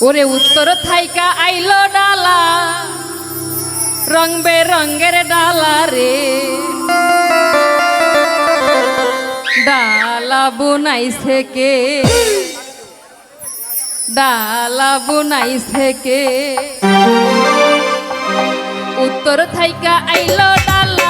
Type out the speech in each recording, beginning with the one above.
ওরে উত্তর থাইকা আইল ডালা, রং রঙের ডালা রে। ডালা বুনাই কে? ডালা বুনাই কে? উত্তর থাইকা আইল ডালা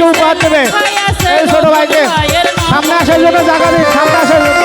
কেউ উপহার দেবে এই ছোট ভাইকে। সামনে আসার জন্য জায়গা দিন সামনে আসার জন্য